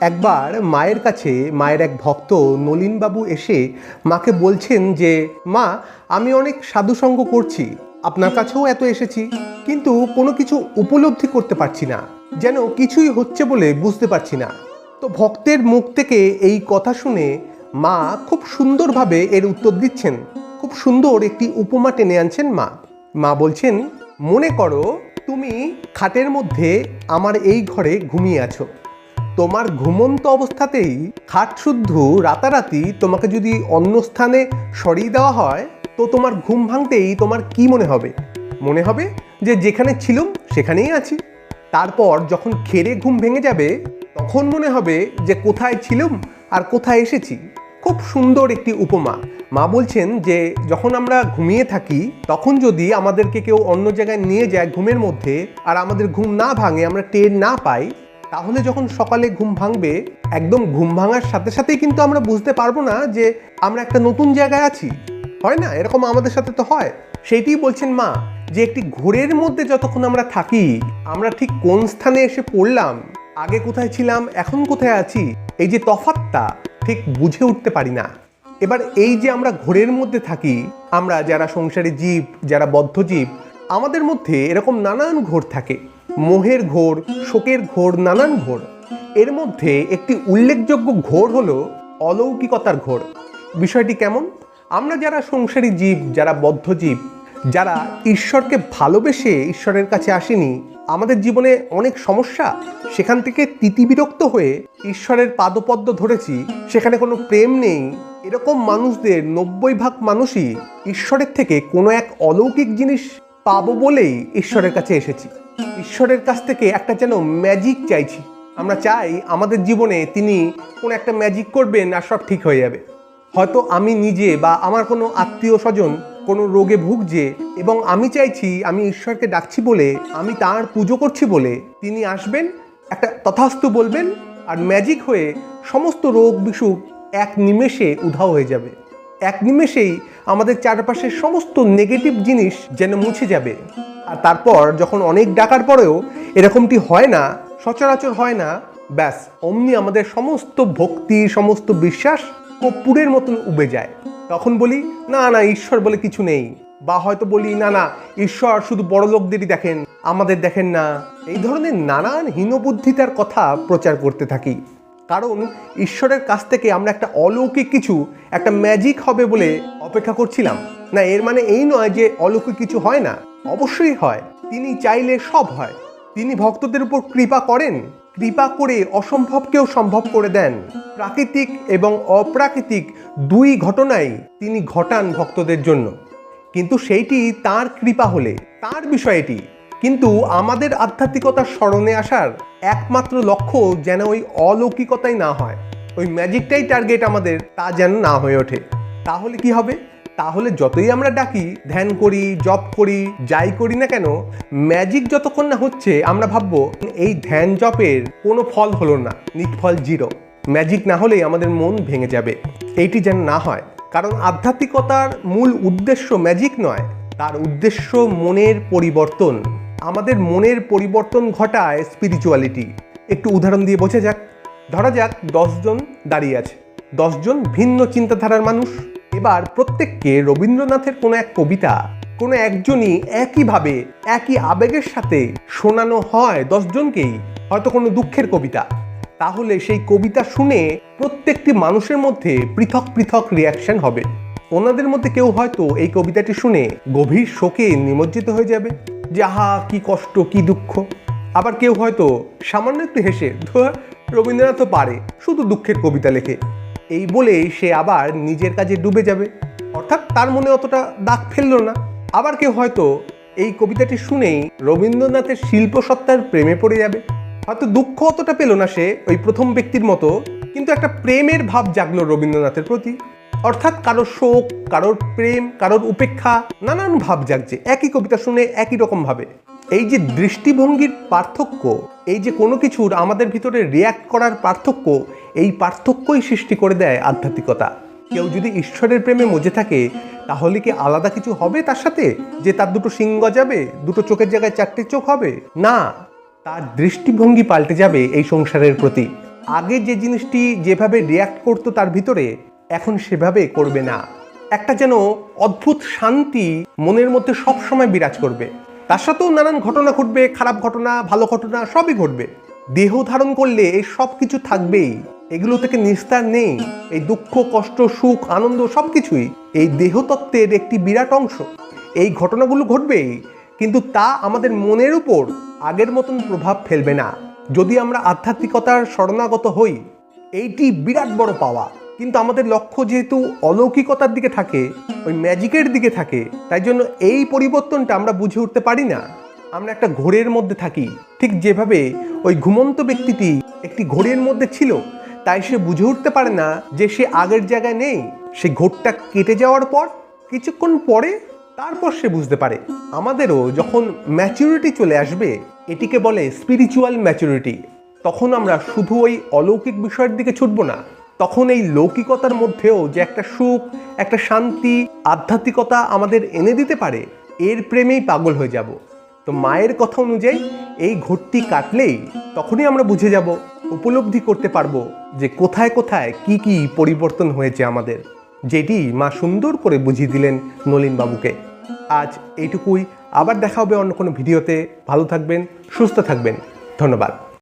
একবার মায়ের কাছে মায়ের এক ভক্ত নলিনবাবু এসে মাকে বলছেন যে, মা, আমি অনেক সাধুসঙ্গ করছি। আপনার কাছেও এত এসেছি, কিন্তু কোনো কিছু উপলব্ধি করতে পারছি না। যেন কিছুই হচ্ছে বলে বুঝতে পারছি না। তো ভক্তের মুখ থেকে এই কথা শুনে মা খুব সুন্দরভাবে এর উত্তর দিচ্ছেন। খুব সুন্দর একটি উপমা টেনে আনছেন মা। মা বলছেন, মনে করো, তুমি খাটের মধ্যে আমার এই ঘরে ঘুমিয়ে আছো। তোমার ঘুমন্ত অবস্থাতেই খাট শুদ্ধ, রাতারাতি তোমাকে যদি অন্য স্থানে সরিয়ে দেওয়া হয়, তো তোমার ঘুম ভাঙতেই তোমার কি মনে হবে? মনে হবে যে যেখানে ছিলুম, সেখানেই আছি। তারপর যখন খেরে ঘুম ভেঙে যাবে, তখন মনে হবে যে কোথায় ছিলুম আর কোথায় এসেছি। খুব সুন্দর একটি উপমা। মা বলছেন যে যখন আমরা ঘুমিয়ে থাকি, তখন যদি আমাদেরকে কেউ অন্য জায়গায় নিয়ে যায় ঘুমের মধ্যে, আর আমাদের ঘুম না ভাঙে, আমরা টের না পাই তাহলে যখন সকালে ঘুম ভাঙবে, একদম ঘুম ভাঙার সাথে সাথেই কিন্তু আমরা বুঝতে পারব না যে আমরা একটা নতুন জায়গায় আছি। হয় না? এরকম আমাদের সাথে তো হয়। সেইটাই বলছেন মা, যে একটি ঘোরের মধ্যে যতক্ষণ আমরা থাকি, আমরা ঠিক কোন স্থানে এসে পড়লাম, আগে কোথায় ছিলাম, এখন কোথায় আছি, এই যে তফাতটা ঠিক বুঝে উঠতে পারি না। এবার এই যে আমরা ঘোরের মধ্যে থাকি, আমরা যারা সংসারী জীব, যারা বদ্ধ জীব, আমাদের মধ্যে এরকম নানান ঘোর থাকে। মোহের ঘোর, শোকের ঘোর, নানান ঘোর। এর মধ্যে একটি উল্লেখযোগ্য ঘোর হলো অলৌকিকতার ঘোর। বিষয়টি কেমন? আমরা যারা সংসারী জীব, যারা বদ্ধ জীব, যারা ঈশ্বরকে ভালোবেসে ঈশ্বরের কাছে আসেনি, আমাদের জীবনে অনেক সমস্যা। সেখান থেকে তিতিবিরক্ত হয়ে ঈশ্বরের পাদপদ্ম ধরেছি। সেখানে কোনো প্রেম নেই। এরকম মানুষদের নব্বই ভাগ মানুষই ঈশ্বরের থেকে কোনো এক অলৌকিক জিনিস পাবো বলেই ঈশ্বরের কাছে এসেছি। ঈশ্বরের কাছ থেকে একটা যেন ম্যাজিক চাইছি। আমরা চাই আমাদের জীবনে তিনি কোনো একটা ম্যাজিক করবেন আর সব ঠিক হয়ে যাবে। হয়তো আমি নিজে বা আমার কোনো আত্মীয় স্বজন কোনো রোগে ভুগছে এবং আমি চাইছি আমি ঈশ্বরকে ডাকছি বলে, আমি তার পুজো করছি বলে তিনি আসবেন, একটা তথাস্তু বলবেন আর ম্যাজিক হয়ে সমস্ত রোগ বিসুখ এক নিমেষে উধাও হয়ে যাবে। এক নিমেষেই আমাদের চারপাশের সমস্ত নেগেটিভ জিনিস যেন মুছে যাবে। আর তারপর যখন অনেক ডাকার পরেও এরকমটি হয় না, সচরাচর হয় না, ব্যাস, অমনি আমাদের সমস্ত ভক্তি, সমস্ত বিশ্বাস কর্পূরের মতন উবে যায়। তখন বলি, না না, ঈশ্বর বলে কিছু নেই। বা হয়তো বলি, না না, ঈশ্বর শুধু বড় লোকদেরই দেখেন, আমাদের দেখেন না। এই ধরনের নানান হীনবুদ্ধিতার কথা প্রচার করতে থাকি। কারণ ঈশ্বরের কাছ থেকে আমরা একটা অলৌকিক কিছু, একটা ম্যাজিক হবে বলে অপেক্ষা করছিলাম। না, এর মানে এই নয় যে অলৌকিক কিছু হয় না। অবশ্যই হয়। তিনি চাইলে সব হয়। তিনি ভক্তদের উপর কৃপা করেন। কৃপা করে অসম্ভবকেও সম্ভব করে দেন। প্রাকৃতিক এবং অপ্রাকৃতিক দুই ঘটনাই তিনি ঘটান ভক্তদের জন্য। কিন্তু সেইটি তার কৃপা হলে, তার বিষয়টি কিন্তু আমাদের আধ্যাত্মিকতার স্মরণে আসার একমাত্র লক্ষ্য যেন ওই অলৌকিকতাই না হয়। ওই ম্যাজিকটাই টার্গেট আমাদের, তা যেন না হয়ে ওঠে। তাহলে কি হবে? তাহলে যতই আমরা ডাকি, ধ্যান করি, জপ করি, যাই করি না কেন, ম্যাজিক যতক্ষণ না হচ্ছে, আমরা ভাববো, এই ধ্যান জপের কোনো ফল হলো না নিটফল জিরো। ম্যাজিক না হলেই আমাদের মন ভেঙে যাবে। এইটি যেন না হয়। কারণ আধ্যাত্মিকতার মূল উদ্দেশ্য ম্যাজিক নয়, তার উদ্দেশ্য মনের পরিবর্তন। আমাদের মনের পরিবর্তন ঘটায় স্পিরিচুয়ালিটি একটু উদাহরণ দিয়ে বোঝা যাক। ধরা যাক দশজন দাঁড়িয়ে আছে। দশজন ভিন্ন চিন্তাধারার মানুষ। এবার প্রত্যেককে রবীন্দ্রনাথের কোনো এক কবিতা, কোনো একজনই একইভাবে, একই আবেগের সাথে শোনানো হয় দশজনকেই হয়তো কোনো দুঃখের কবিতা। তাহলে সেই কবিতা শুনে প্রত্যেকটি মানুষের মধ্যে পৃথক পৃথক রিয়াকশন হবে। ওনাদের মধ্যে কেউ হয়তো এই কবিতাটি শুনে গভীর শোকে নিমজ্জিত হয়ে যাবে। যে কি কষ্ট কি দুঃখ। আবার কেউ হয়তো সামান্য একটু হেসে "ধুর, রবীন্দ্রনাথ পারে শুধু দুঃখের কবিতা লেখে। এই বলে সে আবার নিজের কাজে ডুবে যাবে। অর্থাৎ তার মনে অতটা দাগ ফেলল না। আবার কেউ হয়তো এই কবিতাটি শুনেই রবীন্দ্রনাথের শিল্পসত্তার প্রেমে পড়ে যাবে। হয়তো দুঃখ অতটা পেল না সে ওই প্রথম ব্যক্তির মতো কিন্তু একটা প্রেমের ভাব জাগলো রবীন্দ্রনাথের প্রতি। অর্থাৎ কারোর শোক, কারোর প্রেম, কারোর উপেক্ষা, নানান ভাব জাগছে। একই কবিতা শুনে একই রকম ভাবে। এই যে দৃষ্টিভঙ্গির পার্থক্য, এই যে কোনো কিছুর আমাদের ভিতরে রিয়াক্ট করার পার্থক্য, এই পার্থক্যই সৃষ্টি করে দেয় আধ্যাত্মিকতা। কেউ যদি ঈশ্বরের প্রেমে মজে থাকে, তাহলে কি আলাদা কিছু হবে তার সাথে? যে তার দুটো সিং গজাবে, দুটো চোখের জায়গায় চারটে চোখ হবে? না, তার দৃষ্টিভঙ্গি পাল্টে যাবে এই সংসারের প্রতি। আগে যে জিনিসটি যেভাবে রিয়াক্ট করতো তার ভিতরে এখন সেভাবে করবে না। একটা যেন অদ্ভুত শান্তি মনের মধ্যে সব সময় বিরাজ করবে। তার সাথেও নানান ঘটনা ঘটবে, খারাপ ঘটনা, ভালো ঘটনা, সবই ঘটবে। দেহ ধারণ করলে এই সব কিছু থাকবেই। এগুলো থেকে নিস্তার নেই। এই দুঃখ, কষ্ট, সুখ, আনন্দ সব কিছুই এই দেহতত্ত্বের একটি বিরাট অংশ। এই ঘটনাগুলো ঘটবেই, কিন্তু তা আমাদের মনের উপর আগের মতন প্রভাব ফেলবে না। যদি আমরা আধ্যাত্মিকতার শরণাগত হই, এইটি বিরাট বড় পাওয়া। কিন্তু আমাদের লক্ষ্য যেহেতু অলৌকিকতার দিকে থাকে, ওই ম্যাজিকের দিকে থাকে, তাই জন্য এই পরিবর্তনটা আমরা বুঝে উঠতে পারি না। আমরা একটা ঘোরের মধ্যে থাকি। ঠিক যেভাবে ওই ঘুমন্ত ব্যক্তিটি একটি ঘোরের মধ্যে ছিল, তাই সে বুঝে উঠতে পারে না যে সে আগের জায়গায় নেই। সে ঘোরটা কেটে যাওয়ার পর, কিছুক্ষণ পরে তারপর সে বুঝতে পারে। আমাদেরও যখন ম্যাচুরিটি চলে আসবে, এটিকে বলে স্পিরিচুয়াল ম্যাচুরিটি তখন আমরা শুধু ওই অলৌকিক বিষয়ের দিকে ছুটবো না। তখন এই লৌকিকতার মধ্যেও যে একটা সুখ, একটা শান্তি, আধ্যাত্মিকতা আমাদের এনে দিতে পারে, এর প্রেমেই পাগল হয়ে যাব। তো মায়ের কথা অনুযায়ী এই ঘরটি কাটলেই তখনই আমরা বুঝে যাব, উপলব্ধি করতে পারব যে কোথায় কোথায় কি কি পরিবর্তন হয়েছে আমাদের। যেটি মা সুন্দর করে বুঝিয়ে দিলেন নলিন বাবুকে আজ এইটুকুই। আবার দেখা হবে অন্য কোনো ভিডিওতে। ভালো থাকবেন, সুস্থ থাকবেন। ধন্যবাদ।